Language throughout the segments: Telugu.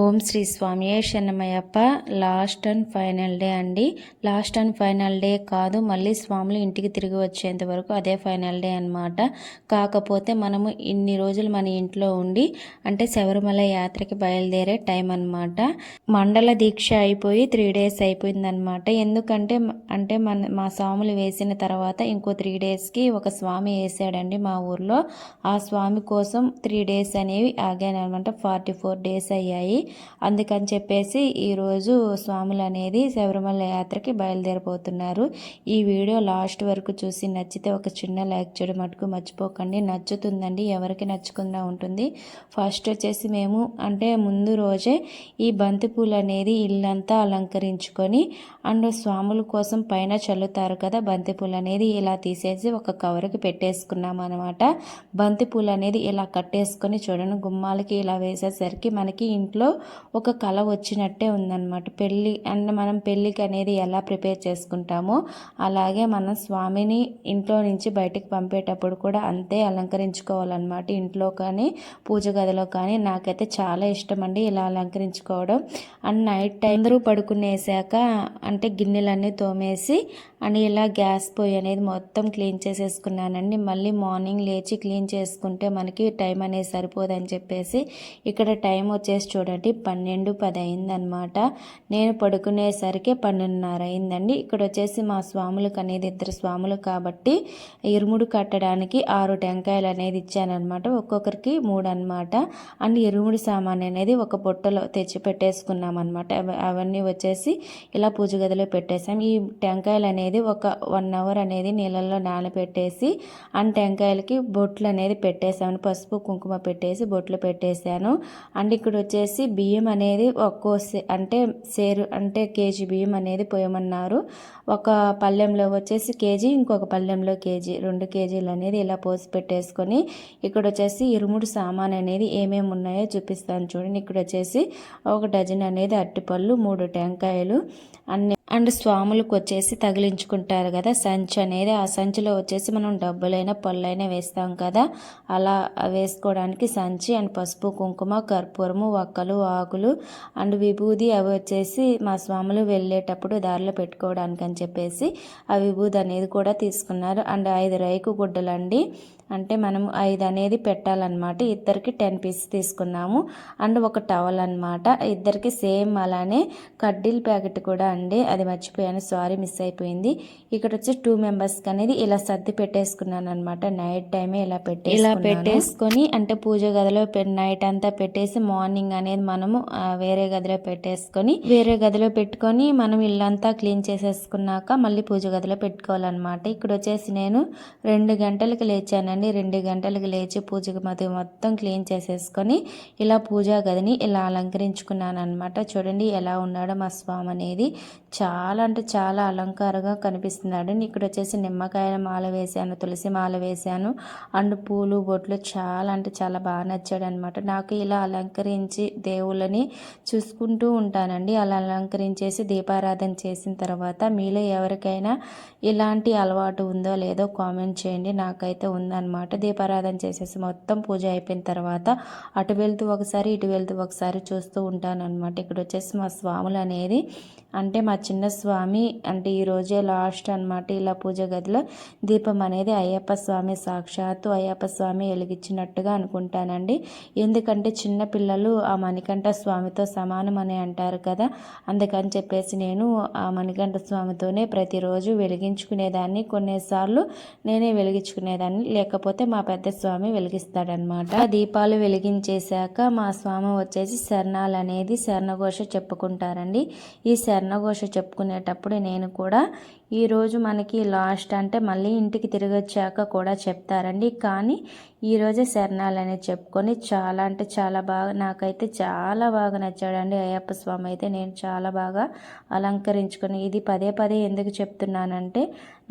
ఓం శ్రీ స్వామి శరణమయ్యప్ప. లాస్ట్ అండ్ ఫైనల్ డే అండి. లాస్ట్ అండ్ ఫైనల్ డే కాదు మళ్ళీ స్వాములు ఇంటికి తిరిగి వచ్చేంత వరకు అదే ఫైనల్ డే అనమాట కాకపోతే మనము ఇన్ని రోజులు మన ఇంట్లో ఉండి అంటే శబరిమల యాత్రకి బయలుదేరే టైం అనమాట మండల దీక్ష అయిపోయి త్రీ డేస్ అయిపోయిందనమాట ఎందుకంటే అంటే మన మా స్వాములు వేసిన తర్వాత ఇంకో త్రీ డేస్కి ఒక స్వామి వేసాడండి మా ఊర్లో. ఆ స్వామి కోసం త్రీ డేస్ అనేవి ఆగాను అనమాట ఫార్టీ ఫోర్ డేస్ అయ్యాయి. అందుకని చెప్పేసి ఈరోజు స్వాములు అనేది శబరిమల యాత్రకి బయలుదేరిపోతున్నారు ఈ వీడియో లాస్ట్ వరకు చూసి నచ్చితే ఒక చిన్న లైక్ చేయడం మటుకు మర్చిపోకండి. నచ్చుతుందండి ఎవరికి నచ్చకుండా ఉంటుంది. ఫస్ట్ వచ్చేసి మేము అంటే ముందు రోజే ఈ బంతిపూలు అనేది ఇల్లంతా అలంకరించుకొని అండ్ స్వాముల కోసం పైన చల్లుతారు కదా బంతిపూలు అనేది ఇలా తీసేసి ఒక కవర్కి పెట్టేసుకున్నాం అనమాట బంతిపూలు అనేది ఇలా కట్టేసుకొని చూడండి గుమ్మాలకి ఇలా వేసేసరికి మనకి ఇంట్లో ఒక కళ వచ్చినట్టే ఉందన్నమాట. పెళ్ళి అండ్ మనం పెళ్ళికి అనేది ఎలా ప్రిపేర్ చేసుకుంటామో అలాగే మనం స్వామిని ఇంట్లో నుంచి బయటికి పంపేటప్పుడు కూడా అంతే అలంకరించుకోవాలన్నమాట. ఇంట్లో కానీ పూజ గదిలో కానీ నాకైతే చాలా ఇష్టం అండి ఇలా అలంకరించుకోవడం. అండ్ నైట్ టైం అందరూ పడుకునేసాక అంటే గిన్నెలన్నీ తోమేసి అండ్ ఇలా గ్యాస్ పొయ్యి అనేది మొత్తం క్లీన్ చేసేసుకున్నానండి. మళ్ళీ మార్నింగ్ లేచి క్లీన్ చేసుకుంటే మనకి టైం అనేది సరిపోదని చెప్పేసి ఇక్కడ టైం వచ్చేసి చూడండి పన్నెండు పది అయిందనమాట నేను పడుకునేసరికి పన్నెండున్నర అయిందండి. ఇక్కడ వచ్చేసి మా స్వాములకు అనేది ఇద్దరు స్వాములు కాబట్టి ఇరుముడు కట్టడానికి ఆరు టెంకాయలు అనేది ఇచ్చానమాట ఒక్కొక్కరికి మూడు అనమాట అండ్ ఇరుముడు సామాన్ అనేది ఒక బుట్టలో తెచ్చి పెట్టేసుకున్నాం అనమాట అవన్నీ వచ్చేసి ఇలా పూజ గదిలో పెట్టేసాం ఈ టెంకాయలు అనేది ఒక వన్ అవర్ అనేది నీళ్ళల్లో నానబెట్టేసి అండ్ టెంకాయలకి బొట్లు అనేది పెట్టేసాను పసుపు కుంకుమ పెట్టేసి బొట్లు పెట్టేశాను అండ్ ఇక్కడ వచ్చేసి బియ్యం అనేది ఒక్కో అంటే సేరు అంటే కేజీ బియ్యం అనేది పోయమన్నారు. ఒక పళ్ళెంలో వచ్చేసి కేజీ ఇంకొక పళ్ళెంలో కేజీ రెండు కేజీలు అనేది ఇలా పోసి పెట్టేసుకొని ఇక్కడ వచ్చేసి ఇరుముడు సామాన్ అనేది ఏమేమి ఉన్నాయో చూపిస్తాను చూడండి. ఇక్కడ వచ్చేసి ఒక డజన్ అనేది అరటిపళ్ళు మూడు టెంకాయలు అన్ని అండ్ స్వాములకు వచ్చేసి తగిలించుకుంటారు కదా సంచి అనేది ఆ సంచిలో వచ్చేసి మనం డబ్బులైనా పళ్ళైనా వేస్తాం కదా అలా వేసుకోవడానికి సంచి అండ్ పసుపు కుంకుమ కర్పూరము వక్కలు ఆకులు అండ్ విభూది అవి వచ్చేసి మా స్వాములు వెళ్ళేటప్పుడు దారిలో పెట్టుకోవడానికి అని చెప్పేసి ఆ విభూది అనేది కూడా తీసుకున్నారు. అండ్ ఐదు రైకు గుడ్డలు అండి అంటే మనం ఐదు అనేది పెట్టాలన్నమాట. ఇద్దరికి టెన్ పీస్ తీసుకున్నాము. అండ్ ఒక టవల్ అనమాట ఇద్దరికి సేమ్ అలానే కడ్డీల ప్యాకెట్ కూడా అండి. అది మర్చిపోయాను. సారీ మిస్ అయిపోయింది. ఇక్కడ వచ్చి టూ మెంబర్స్కి అనేది ఇలా సర్ది పెట్టేసుకున్నాను అనమాట నైట్ టైమే ఇలా పెట్టే ఇలా పెట్టేసుకొని అంటే పూజ గదిలో నైట్ అంతా పెట్టేసి మార్నింగ్ అనేది మనము వేరే గదిలో పెట్టేసుకొని వేరే గదిలో పెట్టుకొని మనం ఇల్లంతా క్లీన్ చేసేసుకున్నాక మళ్ళీ పూజ గదిలో పెట్టుకోవాలన్నమాట. ఇక్కడ వచ్చేసి నేను రెండు గంటలకు లేచాను అండి రెండు గంటలకు లేచి పూజకి మధ్య మొత్తం క్లీన్ చేసేసుకొని ఇలా పూజా గదిని ఇలా అలంకరించుకున్నాను అనమాట చూడండి ఎలా ఉన్నాడో మా స్వామి అనేది. చాలా అంటే చాలా అలంకారంగా కనిపిస్తున్నాడు. ఇక్కడ వచ్చేసి నిమ్మకాయల మాల వేశాను తులసి మాల వేశాను. అండ్ పూలు బొట్లు చాలా అంటే చాలా బాగా నచ్చాడు అనమాట నాకు ఇలా అలంకరించి దేవుళ్ళని చూసుకుంటూ ఉంటానండి. అలా అలంకరించేసి దీపారాధన చేసిన తర్వాత మీలో ఎవరికైనా ఇలాంటి అలవాటు ఉందో లేదో కామెంట్ చేయండి. నాకైతే ఉందన్నమాట. అనమాట దీపారాధన చేసేసి మొత్తం పూజ అయిపోయిన తర్వాత అటు వెళ్తూ ఒకసారి ఇటు వెళ్తూ ఒకసారి చూస్తూ ఉంటాను అనమాట ఇక్కడ వచ్చేసి మా స్వాములు అనేది అంటే మా చిన్న స్వామి అంటే ఈరోజే లాస్ట్ అనమాట ఇలా పూజ గదిలో దీపం అనేది అయ్యప్ప స్వామి సాక్షాత్తు అయ్యప్ప స్వామి వెలిగించినట్టుగా అనుకుంటానండి. ఎందుకంటే చిన్న పిల్లలు ఆ మణికంఠ స్వామితో సమానం అని అంటారు కదా అందుకని చెప్పేసి నేను ఆ మణికంఠ స్వామితోనే ప్రతిరోజు వెలిగించుకునేదాన్ని. కొన్నిసార్లు నేనే వెలిగించుకునేదాన్ని లేకపోతే మా పెద్ద స్వామి వెలిగిస్తాడనమాట. దీపాలు వెలిగించేశాక మా స్వామి వచ్చేసి శరణాలు అనేది శరణఘోష చెప్పుకుంటారండి. ఈ శరణఘోష చెప్పుకునేటప్పుడు నేను కూడా ఈరోజు మనకి లాస్ట్ అంటే మళ్ళీ ఇంటికి తిరిగి వచ్చాక కూడా చెప్తారండి. కానీ ఈరోజే శరణాలు అనేది చెప్పుకొని చాలా అంటే చాలా బాగా నాకైతే చాలా బాగా నచ్చాడండి అయ్యప్ప స్వామి అయితే. నేను చాలా బాగా అలంకరించుకొని ఇది పదే పదే ఎందుకు చెప్తున్నానంటే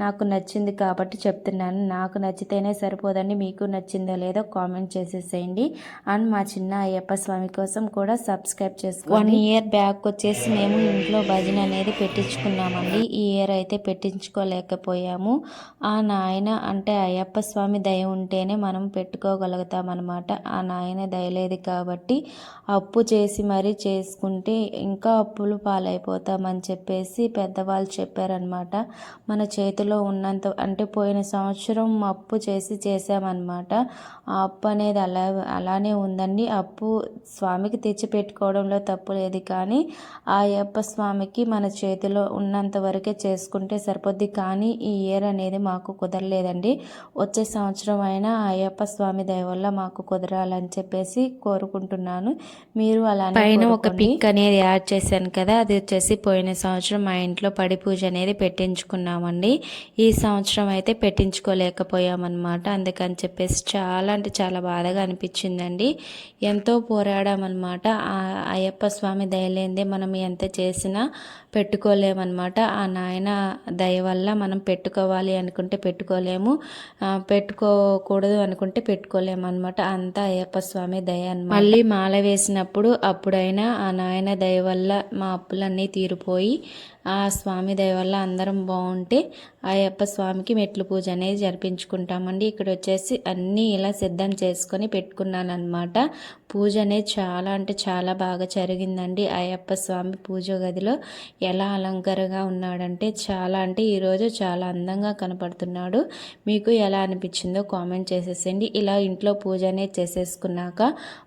నాకు నచ్చింది కాబట్టి చెప్తున్నాను. నాకు నచ్చితేనే సరిపోదండి. మీకు నచ్చిందో లేదో కామెంట్ చేసేసేయండి. అండ్ మా చిన్న అయ్యప్ప స్వామి కోసం కూడా సబ్స్క్రైబ్ చేసుకోండి. వన్ ఇయర్ బ్యాక్ వచ్చేసి మేము ఇంట్లో భజన అనేది పెట్టించుకున్నామండి. ఈ ఇయర్ అయితే పెట్టించుకోలేకపోయాము. ఆ నాయన అంటే అయ్యప్ప స్వామి దయ ఉంటేనే మనం పెట్టుకోగలుగుతాం అనమాట ఆ నాయన దయ లేదు కాబట్టి అప్పు చేసి మరీ చేసుకుంటే ఇంకా అప్పులు పాలైపోతామని చెప్పేసి పెద్దవాళ్ళు చెప్పారనమాట మన చేతిలో ఉన్నంత అంటే పోయిన సంవత్సరం అప్పు చేసి చేసామన్నమాట ఆ అప్పు అనేది అలా అలానే ఉందండి. అప్పు స్వామికి తెచ్చి పెట్టుకోవడంలో తప్పు లేదు కానీ ఆ అయ్యప్ప స్వామికి మన చేతిలో ఉన్నంత వరకే చేసుకుంటే సరిపోద్ది. కానీ ఈ ఇయర్ అనేది మాకు కుదరలేదండి. వచ్చే సంవత్సరం అయినా అయ్యప్ప స్వామి దయ వల్ల మాకు కుదరాలని చెప్పేసి కోరుకుంటున్నాను. మీరు అలా పైన ఒక పిక్ అనేది యాడ్ చేశాను కదా అది వచ్చేసి పోయిన సంవత్సరం మా ఇంట్లో పడి పూజ అనేది పెట్టించుకున్నామండి. ఈ సంవత్సరం అయితే పెట్టించుకోలేకపోయామన్నమాట. అందుకని చెప్పేసి చాలా అంటే చాలా బాధగా అనిపించిందండి. ఎంతో పోరాడామన్నమాట. ఆ అయ్యప్ప స్వామి దయలేందే మనం ఎంత చేసినా పెట్టుకోలేమన్నమాట. ఆ నాయన దయ వల్ల మనం పెట్టుకోవాలి అనుకుంటే పెట్టుకోలేము పెట్టుకోకూడదు అనుకుంటే పెట్టుకోలేము అనమాట అంతా అయ్యప్ప స్వామి దయ అనమాట మళ్ళీ మాల వేసినప్పుడు అప్పుడైనా ఆ నాయన దయ వల్ల మా అప్పులన్నీ తీరిపోయి ఆ స్వామి దయ వల్ల అందరం బాగుంటే అయ్యప్ప స్వామికి మెట్లు పూజ అనేది జరిపించుకుంటామండి. ఇక్కడ వచ్చేసి అన్నీ ఇలా సిద్ధం చేసుకొని పెట్టుకున్నాను అనమాట పూజ అనేది చాలా అంటే చాలా బాగా జరిగిందండి. అయ్యప్ప స్వామి పూజ గదిలో ఎలా అలంకరగా ఉన్నాడంటే చాలా అంటే ఈరోజు చాలా అందంగా కనపడుతున్నాడు. మీకు ఎలా అనిపించిందో కామెంట్ చేసేసండి ఇలా ఇంట్లో పూజ అనేది చేసేసుకున్నాక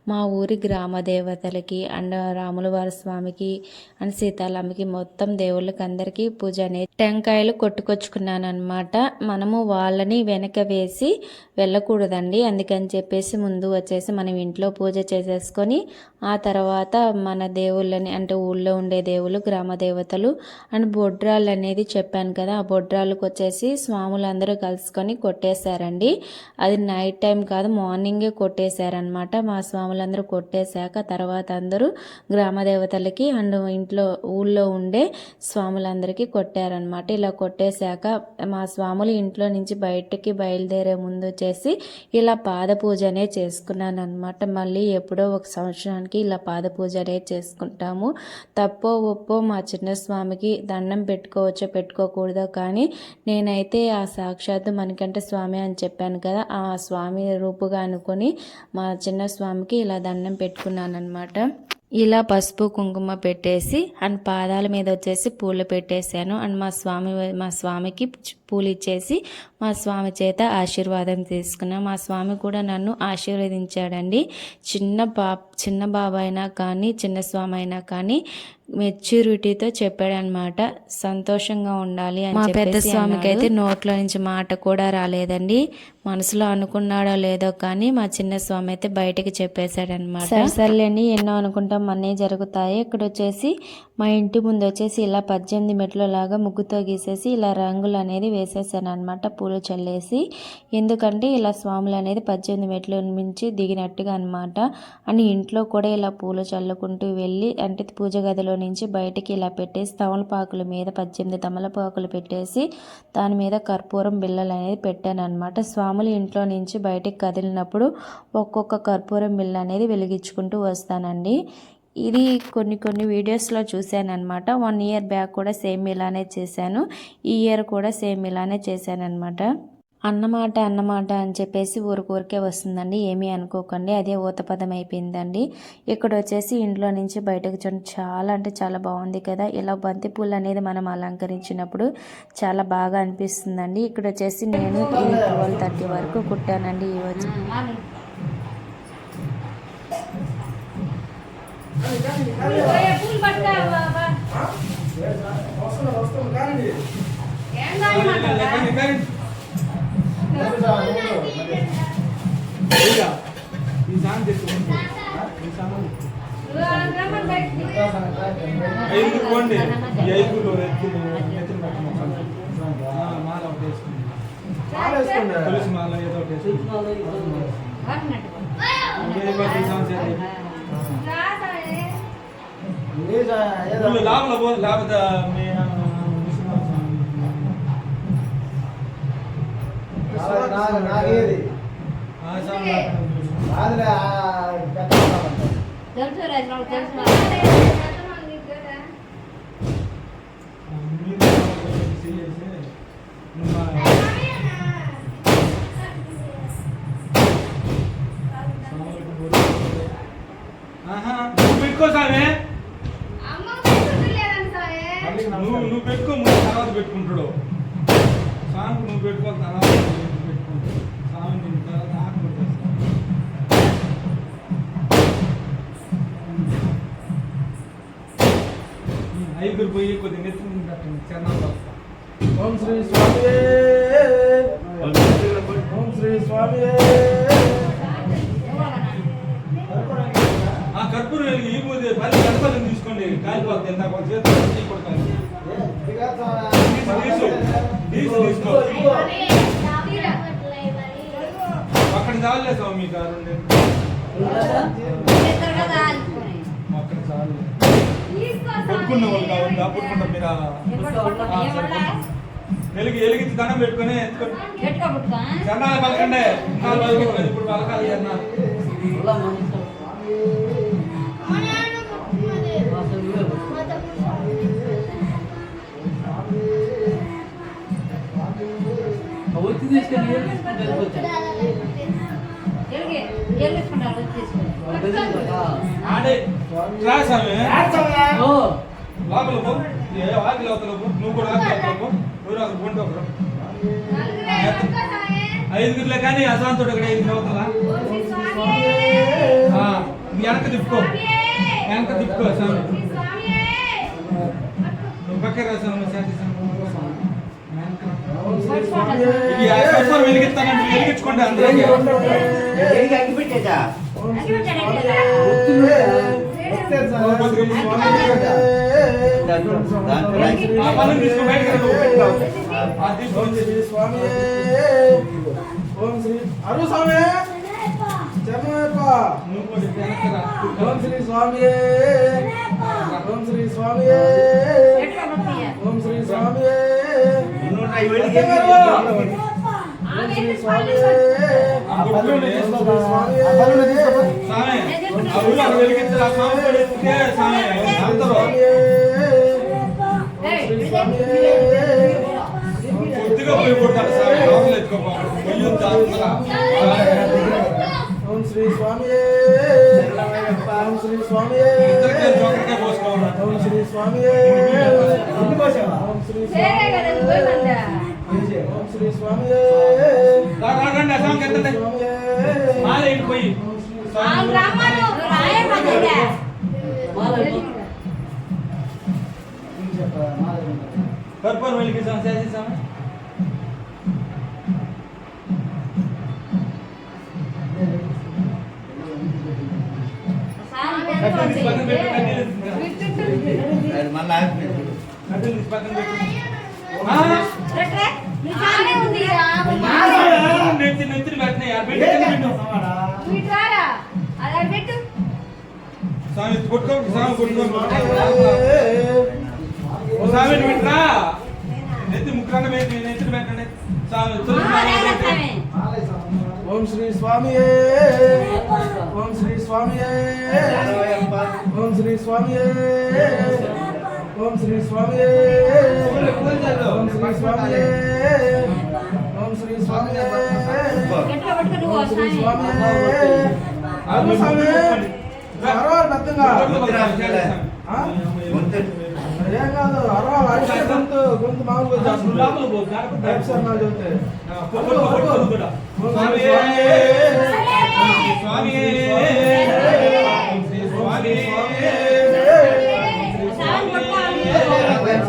మా ఊరి గ్రామ దేవతలకి అండ్ రాములవారి స్వామికి అండ్ సీతారామకి మొత్తం దేవుళ్ళు దేవుళ్ళకి అందరికీ పూజ అనేది టెంకాయలు కొట్టుకొచ్చుకున్నాను అనమాట మనము వాళ్ళని వెనక వేసి వెళ్ళకూడదండి. అందుకని చెప్పేసి ముందు వచ్చేసి మనం ఇంట్లో పూజ చేసేసుకొని ఆ తర్వాత మన దేవుళ్ళని అంటే ఊళ్ళో ఉండే దేవుళ్ళు గ్రామ దేవతలు అండ్ బొడ్రాళ్ళు అనేది చెప్పాను కదా ఆ బొడ్రాళ్ళకి వచ్చేసి స్వాములు అందరూ కలుసుకొని కొట్టేశారండి. అది నైట్ టైం కాదు మార్నింగే కొట్టేశారనమాట మా స్వాములందరూ కొట్టేశాక తర్వాత అందరూ గ్రామ దేవతలకి అండ్ ఇంట్లో ఊళ్ళో ఉండే స్వాములందరికీ కొట్టారనమాట ఇలా కొట్టేశాక మా స్వాములు ఇంట్లో నుంచి బయటకి బయలుదేరే ముందు వచ్చేసి ఇలా పాద పూజ చేసుకున్నాను అనమాట మళ్ళీ ఎప్పుడో ఒక సంవత్సరానికి ఇలా పాద పూజ అనేది చేసుకుంటాము. తప్పో ఒప్పో మా చిన్న స్వామికి దండం పెట్టుకోవచ్చో పెట్టుకోకూడదో కానీ నేనైతే ఆ సాక్షాత్తు మనకంటే స్వామి అని చెప్పాను కదా ఆ స్వామి రూపుగా అనుకొని మా చిన్న స్వామికి ఇలా దండం పెట్టుకున్నాను అనమాట ఇలా పసుపు కుంకుమ పెట్టేసి అండ్ పాదాల మీద వచ్చేసి పూలు పెట్టేశాను. అండ్ మా స్వామి మా స్వామికి పూలు ఇచ్చేసి మా స్వామి చేత ఆశీర్వాదం తీసుకున్నాను మా స్వామి కూడా నన్ను ఆశీర్వదించాడండి. చిన్న బా చిన్న బాబు కానీ చిన్న స్వామి అయినా కానీ మెచ్యూరిటీతో చెప్పాడనమాట సంతోషంగా ఉండాలి అని పెద్ద స్వామికి అయితే నోట్లో నుంచి మాట కూడా రాలేదండి. మనసులో అనుకున్నాడో లేదో కానీ మా చిన్న స్వామి అయితే బయటకి చెప్పేశాడనమాట సర్లేండి. ఎన్నో అనుకుంటాం అన్నీ జరుగుతాయి. ఇక్కడ వచ్చేసి మా ఇంటి ముందు వచ్చేసి ఇలా పద్దెనిమిది మెట్ల లాగా ముగ్గుతో గీసేసి ఇలా రంగులు అనేది వేసేసాను అనమాట పూలు చల్లేసి. ఎందుకంటే ఇలా స్వాములు అనేది పద్దెనిమిది మెట్ల నుంచి దిగినట్టుగా అనమాట అని ఇంట్లో కూడా ఇలా పూలు చల్లుకుంటూ వెళ్ళి అంటే పూజ గదిలో నుంచి బయటికి ఇలా పెట్టేసి తమలపాకుల మీద పద్దెనిమిది తమలపాకులు పెట్టేసి దాని మీద కర్పూరం బిళ్ళలు అనేది పెట్టాను అనమాట స్వాములు ఇంట్లో నుంచి బయటికి కదిలినప్పుడు ఒక్కొక్క కర్పూరం బిళ్ళ అనేది వెలిగించుకుంటూ వస్తానండి. ఇది కొన్ని కొన్ని వీడియోస్లో చూశాను అనమాట వన్ ఇయర్ బ్యాక్ కూడా సేమ్ ఇలానే చేశాను. ఈ ఇయర్ కూడా సేమ్ ఇలానే చేశాను అనమాట అన్నమాట అన్నమాట అని చెప్పేసి ఊరికే వస్తుందండి. ఏమీ అనుకోకండి. అదే ఊతపదం అయిపోయిందండి. ఇక్కడ వచ్చేసి ఇంట్లో నుంచి బయటకు చూడండి. చాలా అంటే చాలా బాగుంది కదా. ఇలా బంతి పూలు అనేది మనం అలంకరించినప్పుడు చాలా బాగా అనిపిస్తుందండి. ఇక్కడ వచ్చేసి నేను ఇది ట్వెల్వ్ థర్టీ వరకు కుట్టానండి ఈ వచ్చి ఐదుగురు పోండి. ఈ ఐదుగురు ఎత్తులు ఎత్తులు పెట్టమొక్కలు మాల ఒకటి వేసుకుంది తులసి మాల ఏదో ఒకటి వేసుకుంది లోపల పోదు లేకపోతే మీ నాగేది. తెలుసు తెలుసు ఐదుగురు పోయి కొద్దిగా నెత్తి పెట్టండి వస్తా. ఓం శ్రీ స్వామి ఓం శ్రీ స్వామి ఆ కర్పూరం వెలిగి ఈ పోతే పది కర్పూరం తీసుకోండి. కాలిపోతుంది ఎంత కొంత తీసుకో. అక్కడ చాలులే స్వామి రెండు. అక్కడ చాలు. కొట్టుకున్న వాళ్ళు కావాలి పుట్టుకుంటాం మీరు. వెలిగి వెలిగించి దండం పెట్టుకొని చందాల పలకండి. ఇప్పుడు పలకాలి అన్న. వచ్చి తీసుకొని ఏం రా స్వామి లోపల ఏ నువ్వు కూడా ఒకరు ఐదుగురులే కానీ అశాంతుడు ఇక్కడ ఐదు నీ వెనక తిప్పుకో వెనక తిప్పుకో స్వామి నువ్వు పక్క రాసాను శాంతి ఈ కర్పూరం వెలిగిస్తానంటే వెలిగించుకోండి అందరికీ ఆ పనులు తీసుకో బయటకు రా, నువ్వు పెట్టుకో. ఆ తీసుకొని శ్రీ స్వామి ఓం శ్రీ అరు స్వామి చరణయ్యప్ప నువ్వు కూడా ఇక్కడ వెనక్కి రా. ఓం శ్రీ స్వామి ఓం శ్రీ స్వామి ఓం శ్రీ స్వామి ఓం శ్రీ స్వామి కొద్దిగా పోయి కొట్టాలి స్వామి, లోపల ఎత్తుకోపోవాలి. పొయ్యి ఓం శ్రీ స్వామి ఓం శ్రీ స్వామి ఓం శ్రీ స్వామి ఓం శ్రీ స్వామి రా, రా, రండి, ఆ స్వామికి ఎత్తండి. మాల పోయి. స్వామి, కర్పూరం వెలిగించాం చేసేసాం కట్టెలు తీసి పక్కన పెట్టు, కట్టెలు తీసి కట్టెలు తీసి పక్కన పెట్టు. ఆ, నెత్తి నెత్తిని పెట్టినాయి, ఆ బిడ్డ కింద పెట్టు. స్వామి కొట్టుకో స్వామి కొట్టుకో ఓ స్వామి నువ్వు ఇట్రా నెత్తి ముక్కరన్న పెట్టి నెత్తిని పెట్టండి స్వామి తులసి మాల పెట్టి. ఓం శ్రీ స్వామి ఓం శ్రీ స్వామి ఓం శ్రీ స్వామి ఓం శ్రీ స్వామి ఓం శ్రీ స్వామి ఓం శ్రీ స్వామి ఓం శ్రీ స్వామి అరు స్వామి అరవాలి పెద్దగా ఆ? ఏం కాదు అరవాలి అడిగే గొంతు గొంతు మామూలుగా నువ్వు చేస్తుంది లోపల పో, గాడిపో. ప్రేక్షకులు చెబితే ఆ, కొట్టుకో, కొట్టుకో కూడా. ఓం స్వామి శ్రీ స్వామి స్వామి ఓం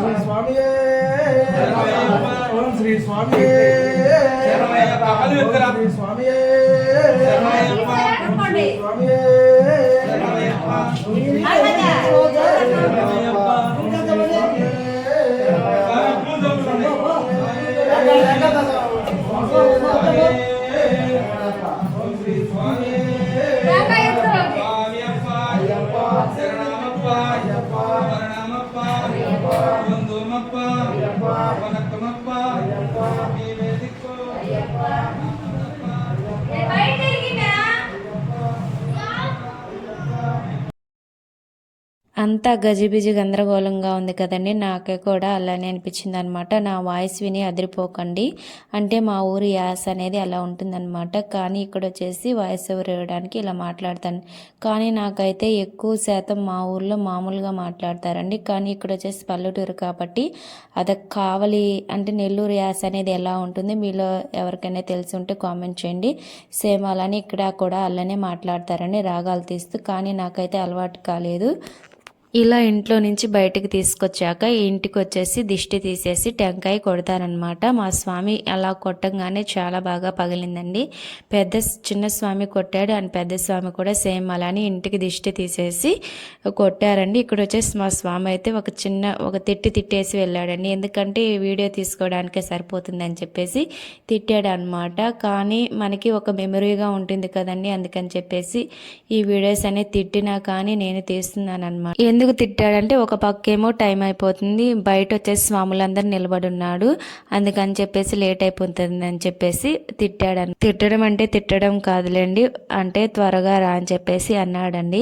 శ్రీ స్వామి ఓం శ్రీ స్వామి ఓం శ్రీ స్వామి శరణమయ్యప్ప. పది ఎత్తురా. అంతా గజిబిజి గందరగోళంగా ఉంది కదండి. నాకే కూడా అలానే అనిపించింది అనమాట నా వాయిస్ విని అదిరిపోకండి. అంటే మా ఊరి యాస అనేది అలా ఉంటుందన్నమాట కానీ ఇక్కడ వచ్చేసి వాయిస్ ఓవర్ ఇవ్వడానికి ఇలా మాట్లాడతాను. కానీ నాకైతే ఎక్కువ శాతం మా ఊర్లో మామూలుగా మాట్లాడతారండి. కానీ ఇక్కడ వచ్చేసి పల్లెటూరు కాబట్టి అది కావలి అంటే నెల్లూరు యాస అనేది ఎలా ఉంటుంది మీలో ఎవరికైనా తెలిసి ఉంటే కామెంట్ చేయండి. సేమ్ అలానే ఇక్కడ కూడా అలానే మాట్లాడతారండి రాగాలు తీస్తూ కానీ నాకైతే అలవాటు కాలేదు. ఇలా ఇంట్లో నుంచి బయటకు తీసుకొచ్చాక ఇంటికి వచ్చేసి దిష్టి తీసేసి టెంకాయ కొడతారనమాట మా స్వామి అలా కొట్టంగానే చాలా బాగా పగిలిందండి. పెద్ద చిన్న స్వామి కొట్టాడు అండ్ పెద్ద స్వామి కూడా సేమ్ అలానే ఇంటికి దిష్టి తీసేసి కొట్టారండి. ఇక్కడ వచ్చేసి మా స్వామి అయితే ఒక చిన్న ఒక తిట్టి తిట్టేసి వెళ్ళాడండి. ఎందుకంటే ఈ వీడియో తీసుకోవడానికే సరిపోతుందని చెప్పేసి తిట్టాడు అనమాట కానీ మనకి ఒక మెమరీగా ఉంటుంది కదండి అందుకని చెప్పేసి ఈ వీడియోస్ అనేది తిట్టినా కానీ నేను తీస్తున్నాను అనమాట ఎందుకు తిట్టాడంటే ఒక పక్కేమో టైం అయిపోతుంది బయట వచ్చేసి స్వాములందరూ నిలబడి ఉన్నాడు అందుకని చెప్పేసి లేట్ అయిపోతుంది అని చెప్పేసి తిట్టాడని తిట్టడం అంటే తిట్టడం కాదులేండి అంటే త్వరగా రా అని చెప్పేసి అన్నాడండి.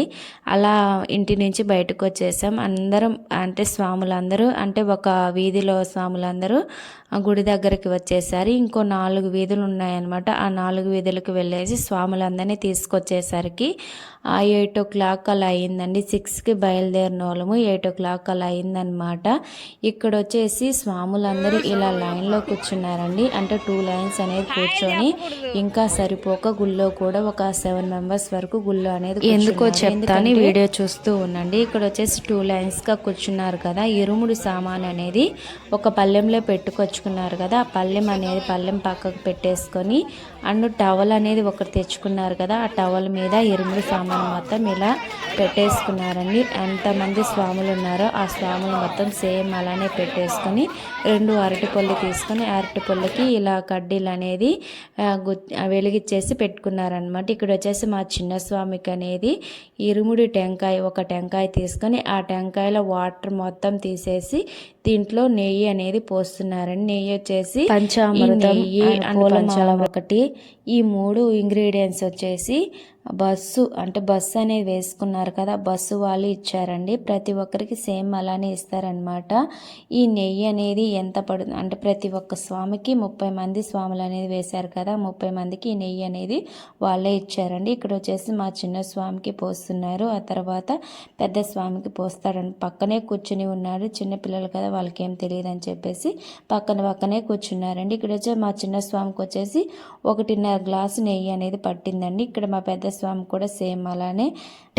అలా ఇంటి నుంచి బయటకు వచ్చేసాం అందరం అంటే స్వాములందరూ అంటే ఒక వీధిలో స్వాములందరూ ఆ గుడి దగ్గరికి వచ్చేసరి. ఇంకో నాలుగు వీధులు ఉన్నాయన్నమాట ఆ నాలుగు వీధులకు వెళ్ళేసి స్వాములందరినీ తీసుకొచ్చేసరికి ఎయిట్ ఓ క్లాక్ అలా అయిందండి. సిక్స్కి బయలుదేరిన వాళ్ళము ఎయిట్ ఓ క్లాక్ అలా అయిందనమాట ఇక్కడ వచ్చేసి స్వాములందరూ ఇలా లైన్లో కూర్చున్నారండి. అంటే టూ లైన్స్ అనేది కూర్చొని ఇంకా సరిపోక గుళ్ళో కూడా ఒక సెవెన్ మెంబర్స్ వరకు గుళ్ళో అనేది ఎందుకో చెప్తాను వీడియో చూస్తూ ఉండండి. ఇక్కడ వచ్చేసి టూ లైన్స్గా కూర్చున్నారు కదా. ఇరుముడు సామాన్ అనేది ఒక పల్లెంలో పెట్టుకొచ్చుకున్నారు కదా. ఆ పల్లెం అనేది పల్లెం పక్కకు పెట్టేసుకొని అండ్ టవల్ అనేది ఒకటి తెచ్చుకున్నారు కదా. ఆ టవల్ మీద ఇరుముడు సామాన్ మొత్తం ఇలా పెట్టేసుకున్నారండి. ఎంతమంది స్వాములు ఉన్నారో ఆ స్వాములు మొత్తం సేమ్ అలానే పెట్టేసుకొని రెండు అరటి పళ్ళు తీసుకొని అరటి పళ్ళకి ఇలా కడ్డీలు అనేది వెలిగిచ్చేసి పెట్టుకున్నారనమాట ఇక్కడ వచ్చేసి మా చిన్న స్వామికి అనేది ఇరుముడి టెంకాయ ఒక టెంకాయ తీసుకొని ఆ టెంకాయలో వాటర్ మొత్తం తీసేసి దీంట్లో నెయ్యి అనేది పోస్తున్నారండి. నెయ్యి వచ్చేసి పంచామృతం నెయ్యి ఒకటి ఈ మూడు ఇంగ్రీడియంట్స్ వచ్చేసి బస్సు అంటే బస్సు అనేది వేసుకున్నారు కదా బస్సు వాళ్ళు ఇచ్చారండి. ప్రతి ఒక్కరికి సేమ్ అలానే ఇస్తారనమాట ఈ నెయ్యి అనేది ఎంత పడుతుంది అంటే ప్రతి ఒక్క స్వామికి ముప్పై మంది స్వాములు అనేది వేశారు కదా ముప్పై మందికి ఈ నెయ్యి అనేది వాళ్ళే ఇచ్చారండి. ఇక్కడ వచ్చేసి మా చిన్న స్వామికి పోస్తున్నారు. ఆ తర్వాత పెద్ద స్వామికి పోస్తాడండి. పక్కనే కూర్చుని ఉన్నారు. చిన్న పిల్లలు కదా వాళ్ళకి ఏం తెలియదు అని చెప్పేసి పక్కన పక్కనే కూర్చున్నారండి. ఇక్కడ వచ్చి మా చిన్న స్వామికి వచ్చేసి ఒకటిన్నర గ్లాసు నెయ్యి అనేది పట్టిందండి. ఇక్కడ మా పెద్ద స్వామి కూడా సేమ్ అలానే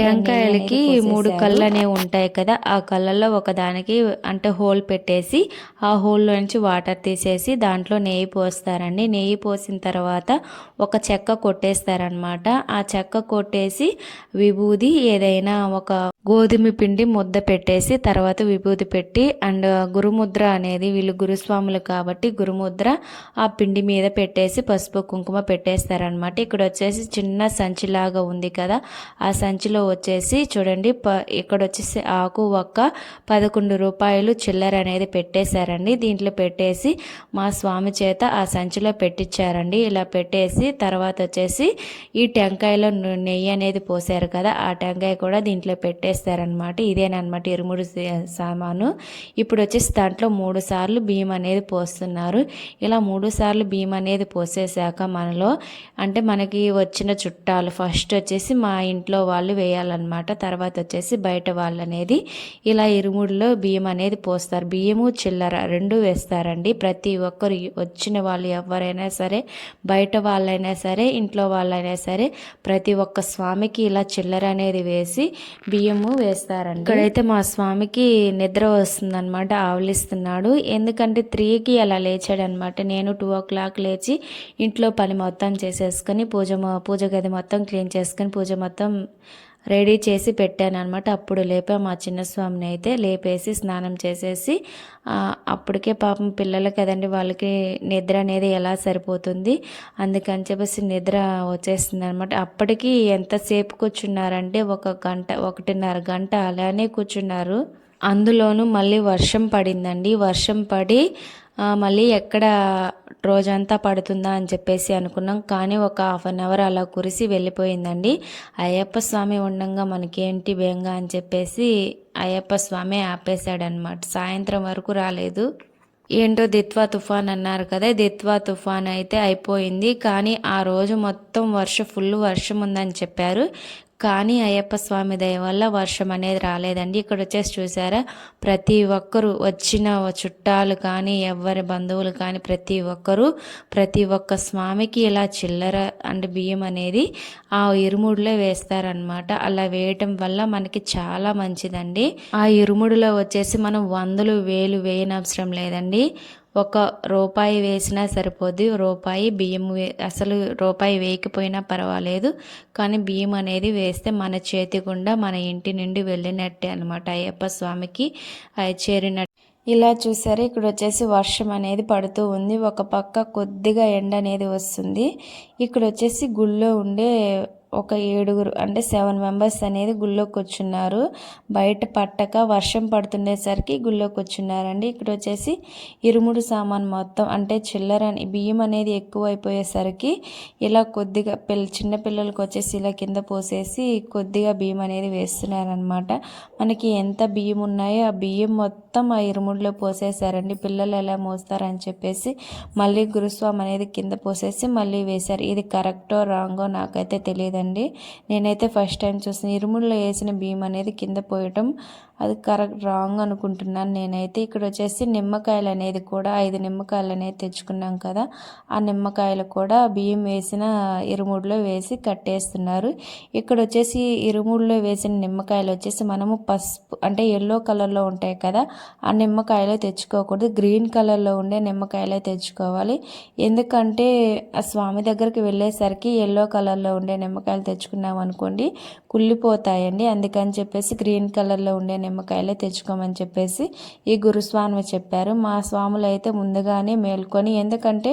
టెంకాయలకి మూడు కళ్ళు అనేవి ఉంటాయి కదా ఆ కళ్ళల్లో ఒకదానికి అంటే హోల్ పెట్టేసి ఆ హోల్లో నుంచి వాటర్ తీసేసి దాంట్లో నెయ్యి పోస్తారండి. నెయ్యి పోసిన తర్వాత ఒక చెక్క కొట్టేస్తారనమాట ఆ చెక్క కొట్టేసి విభూది ఏదైనా ఒక గోధుమ పిండి ముద్ద పెట్టేసి తర్వాత విభూది పెట్టి అండ్ గురుముద్ర అనేది వీళ్ళు గురుస్వాములు కాబట్టి గురుముద్ర ఆ పిండి మీద పెట్టేసి పసుపు కుంకుమ పెట్టేస్తారనమాట ఇక్కడ వచ్చేసి చిన్న సంచిలాగా ఉంది కదా ఆ సంచిలో వచ్చేసి చూడండి ప ఇక్కడ వచ్చేసి ఆకు ఒక్క పదకొండు రూపాయలు చిల్లర అనేది పెట్టేశారండి. దీంట్లో పెట్టేసి మా స్వామి చేత ఆ సంచిలో పెట్టించారండి ఇలా పెట్టేసి తర్వాత వచ్చేసి ఈ టెంకాయలో నెయ్యి అనేది పోసారు కదా ఆ టెంకాయ కూడా దీంట్లో పెట్టేస్తారనమాట ఇదేనమాట ఇరుముడు సామాను. ఇప్పుడు వచ్చేసి దాంట్లో మూడు సార్లు బియ్యం అనేది పోస్తున్నారు. ఇలా మూడు సార్లు బియ్యం అనేది పోసేసాక మనలో అంటే మనకి వచ్చిన చుట్టాలు ఫస్ట్ వచ్చేసి మా ఇంట్లో వాళ్ళు వేయాలి చేయాలన్నమాట. తర్వాత వచ్చేసి బయట వాళ్ళు అనేది ఇలా ఇరుముడిలో బియ్యం అనేది పోస్తారు. బియ్యము చిల్లర రెండు వేస్తారండి. ప్రతి ఒక్కరు వచ్చిన వాళ్ళు ఎవరైనా సరే బయట వాళ్ళైనా సరే ఇంట్లో వాళ్ళైనా సరే ప్రతి ఒక్క స్వామికి ఇలా చిల్లర అనేది వేసి బియ్యము వేస్తారండి. ఇక్కడైతే మా స్వామికి నిద్ర వస్తుందన్నమాట ఆవలిస్తున్నాడు. ఎందుకంటే త్రీకి అలా లేచాడనమాట నేను టూ ఓ క్లాక్ లేచి ఇంట్లో పని మొత్తం చేసేసుకొని పూజ పూజ గది మొత్తం క్లీన్ చేసుకొని పూజ మొత్తం రెడీ చేసి పెట్టాను అనమాట అప్పుడు లేపా మా చిన్న స్వామిని అయితే లేపేసి స్నానం చేసేసి అప్పటికే పాపం పిల్లలు కదండి వాళ్ళకి నిద్ర అనేది ఎలా సరిపోతుంది? అందుకని చెప్పేసి నిద్ర వచ్చేస్తుంది అనమాట అప్పటికి ఎంతసేపు కూర్చున్నారంటే ఒక గంట ఒకటిన్నర గంట అలానే కూర్చున్నారు. అందులోనూ మళ్ళీ వర్షం పడిందండి. వర్షం పడి మళ్ళీ ఎక్కడ రోజంతా పడుతుందా అని చెప్పేసి అనుకున్నాం. కానీ ఒక హాఫ్ అన్ అవర్ అలా కురిసి వెళ్ళిపోయిందండి. అయ్యప్ప స్వామి ఉండంగా మనకేంటి బెంగ అని చెప్పేసి అయ్యప్ప స్వామి ఆపేశాడనమాట సాయంత్రం వరకు రాలేదు. ఏంటో దిత్వా తుఫాన్ అన్నారు కదా దిత్వా తుఫాన్ అయితే అయిపోయింది. కానీ ఆ రోజు మొత్తం వర్షం ఫుల్ వర్షం ఉందని చెప్పారు. కానీ అయ్యప్ప స్వామి దయ వల్ల వర్షం అనేది రాలేదండి. ఇక్కడ వచ్చేసి చూసారా? ప్రతి ఒక్కరు వచ్చిన చుట్టాలు కానీ ఎవరి బంధువులు కానీ ప్రతి ఒక్కరు ప్రతి ఒక్క స్వామికి ఇలా చిల్లర అండ్ బియ్యం అనేది ఆ ఇరుముడిలో వేస్తారనమాట అలా వేయటం వల్ల మనకి చాలా మంచిదండి. ఆ ఇరుముడిలో వచ్చేసి మనం వందలు వేలు వేయనవసరం లేదండి. ఒక రూపాయి వేసినా సరిపోద్ది రూపాయి బియ్యం వే అసలు రూపాయి వేయకపోయినా పర్వాలేదు కానీ బియ్యం అనేది వేస్తే మన చేతి గుండా మన ఇంటి నుండి వెళ్ళినట్టే అనమాట అయ్యప్ప స్వామికి చేరినట్టు. ఇలా చూసారు ఇక్కడ వచ్చేసి వర్షం అనేది పడుతూ ఉంది. ఒక పక్క కొద్దిగా ఎండ అనేది వస్తుంది. ఇక్కడ వచ్చేసి గుళ్ళో ఉండే ఒక ఏడుగురు అంటే సెవెన్ మెంబర్స్ అనేది గుళ్ళోకి వచ్చున్నారు బయట పట్టక వర్షం పడుతుండేసరికి గుళ్ళోకి వచ్చున్నారండి ఇక్కడ వచ్చేసి ఇరుముడు సామాన్ మొత్తం అంటే చిల్లర అని- బియ్యం అనేది ఎక్కువ అయిపోయేసరికి ఇలా కొద్దిగా పిల్ల చిన్నపిల్లలకి వచ్చేసి ఇలా కింద పోసేసి కొద్దిగా బియ్యం అనేది వేస్తున్నారనమాట మనకి ఎంత బియ్యం ఉన్నాయో ఆ బియ్యం మొత్తం ఆ ఇరుముడిలో పోసేసారండి పిల్లలు ఎలా మోస్తారని చెప్పేసి మళ్ళీ గురుస్వామి అనేది కింద పోసేసి మళ్ళీ వేశారు. ఇది కరెక్టో రాంగో నాకైతే తెలియదు లేదండి నేనైతే ఫస్ట్ టైం చూసిన ఇరుముడిలో వేసిన బియ్యం అనేది కింద పోయటం అది కరెక్ట్ రాంగ్ అనుకుంటున్నాను. నేనైతే ఇక్కడ వచ్చేసి నిమ్మకాయలు అనేది కూడా ఐదు నిమ్మకాయలు అనేది తెచ్చుకున్నాం కదా. ఆ నిమ్మకాయలు కూడా బియ్యం వేసిన ఇరుముడిలో వేసి కట్టేస్తున్నారు. ఇక్కడ వచ్చేసి ఇరుముడిలో వేసిన నిమ్మకాయలు వచ్చేసి మనము పసుపు అంటే ఎల్లో కలర్లో ఉంటాయి కదా ఆ నిమ్మకాయలు తెచ్చుకోకూడదు. గ్రీన్ కలర్లో ఉండే నిమ్మకాయలే తెచ్చుకోవాలి. ఎందుకంటే ఆ స్వామి దగ్గరికి వెళ్ళేసరికి ఎల్లో కలర్లో ఉండే నిమ్మకాయలు తెచ్చుకున్నాం అనుకోండి కుళ్ళిపోతాయండి. అందుకని చెప్పేసి గ్రీన్ కలర్లో ఉండే నిమ్మకాయలే తెచ్చుకోమని చెప్పేసి ఈ గురుస్వామి చెప్పారు. మా స్వాములు అయితే ముందుగానే మేల్కొని ఎందుకంటే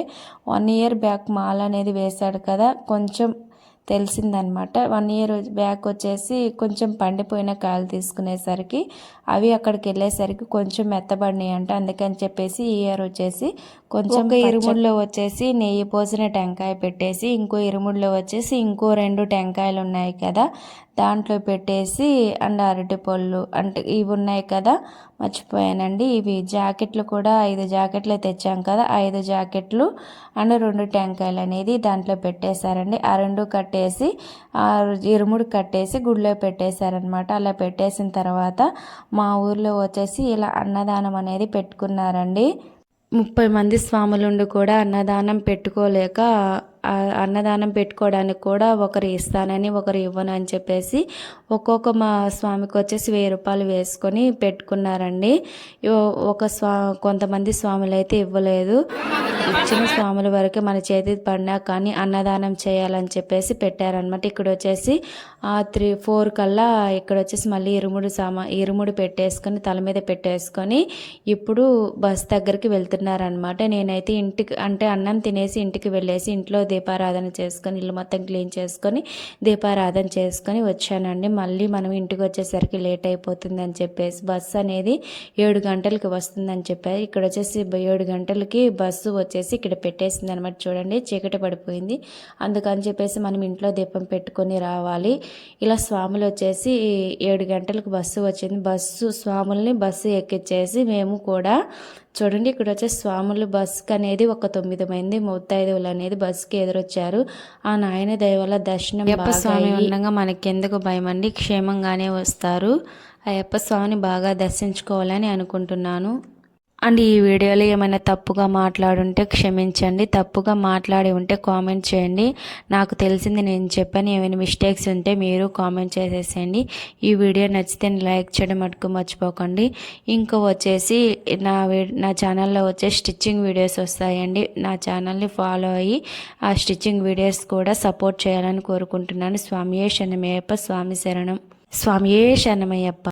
వన్ ఇయర్ బ్యాక్ మాల అనేది వేశాడు కదా కొంచెం తెలిసిందనమాట. వన్ ఇయర్ బ్యాక్ వచ్చేసి కొంచెం పండిపోయిన కాయలు తీసుకునేసరికి అవి అక్కడికి వెళ్ళేసరికి కొంచెం మెత్తబడినాయి అంట. అందుకని చెప్పేసి ఈ ఇయర్ వచ్చేసి కొంచెం ఇరుముడిలో వచ్చేసి నెయ్యి పోసిన టెంకాయ పెట్టేసి ఇంకో ఇరుముడిలో వచ్చేసి ఇంకో రెండు టెంకాయలు ఉన్నాయి కదా దాంట్లో పెట్టేసి అండ్ అరటిపళ్ళు అంటే ఇవి ఉన్నాయి కదా మర్చిపోయానండి. ఇవి జాకెట్లు కూడా ఐదు జాకెట్లు తెచ్చాం కదా ఐదు జాకెట్లు అండ్ రెండు టెంకాయలు అనేది దాంట్లో పెట్టేశారండి. ఆ రెండు కట్టేసి ఆ ఇరుముడు కట్టేసి గుడిలో పెట్టేశారనమాట అలా పెట్టేసిన తర్వాత మా ఊర్లో వచ్చేసి ఇలా అన్నదానం అనేది పెట్టుకున్నారండి. ముప్పై మంది స్వాములుండి కూడా అన్నదానం పెట్టుకోలేక అన్నదానం పెట్టుకోవడానికి కూడా ఒకరు ఇస్తానని ఒకరు ఇవ్వను అని చెప్పేసి ఒక్కొక్క మా స్వామికి వచ్చేసి వెయ్యి రూపాయలు వేసుకొని పెట్టుకున్నారండి. ఒక స్వా కొంతమంది స్వాములు అయితే ఇవ్వలేదు. ఇచ్చిన స్వాముల వరకే మన చేతికి పడినా కానీ అన్నదానం చేయాలని చెప్పేసి పెట్టారనమాట ఇక్కడ వచ్చేసి ఆ త్రీ ఫోర్ కల్లా ఇక్కడ వచ్చేసి మళ్ళీ ఇరుముడు సామా ఇరుముడు పెట్టేసుకొని తల మీద పెట్టేసుకొని ఇప్పుడు బస్ దగ్గరికి వెళ్తున్నారనమాట నేనైతే ఇంటికి అంటే అన్నం తినేసి ఇంటికి వెళ్ళేసి ఇంట్లో దీపారాధన చేసుకొని ఇల్లు మొత్తం క్లీన్ చేసుకొని దీపారాధన చేసుకొని వచ్చానండి. మళ్ళీ మనం ఇంటికి వచ్చేసరికి లేట్ అయిపోతుందని చెప్పేసి బస్సు అనేది ఏడు గంటలకి వస్తుందని చెప్పారు. ఇక్కడ వచ్చేసి ఏడు గంటలకి బస్సు వచ్చేసి ఇక్కడ పెట్టేసింది అనమాట చూడండి. చీకటి పడిపోయింది. అందుకని చెప్పేసి మనం ఇంట్లో దీపం పెట్టుకొని రావాలి. ఇలా స్వాములు వచ్చేసి ఏడు గంటలకు బస్సు వచ్చింది. బస్సు స్వాముల్ని బస్సు ఎక్కించేసి మేము కూడా చూడండి ఇక్కడ వచ్చే స్వాములు బస్కి అనేది ఒక తొమ్మిది మంది ముత్తైదువులు అనేది బస్కి ఎదురొచ్చారు. ఆ నాయన దయ వల్ల దర్శనం అయ్యప్ప స్వామి ఉండగా మనకెందుకు భయం అండి క్షేమంగానే వస్తారు. అయ్యప్ప స్వామిని బాగా దర్శించుకోవాలని అనుకుంటున్నాను. అండ్ ఈ వీడియోలో ఏమైనా తప్పుగా మాట్లాడుంటే క్షమించండి. తప్పుగా మాట్లాడి ఉంటే కామెంట్ చేయండి. నాకు తెలిసింది నేను చెప్పాను ఏమైనా మిస్టేక్స్ ఉంటే మీరు కామెంట్ చేసేసేయండి. ఈ వీడియో నచ్చితే లైక్ చేయడం మటుకు మర్చిపోకండి. ఇంకో వచ్చేసి నా నా ఛానల్లో వచ్చే స్టిచ్చింగ్ వీడియోస్ వస్తాయండి. నా ఛానల్ని ఫాలో అయ్యి ఆ స్టిచ్చింగ్ వీడియోస్ కూడా సపోర్ట్ చేయాలని కోరుకుంటున్నాను. స్వామియే శరణమయ్యప్ప స్వామి శరణం. స్వామియే శరణమయ్యప్ప.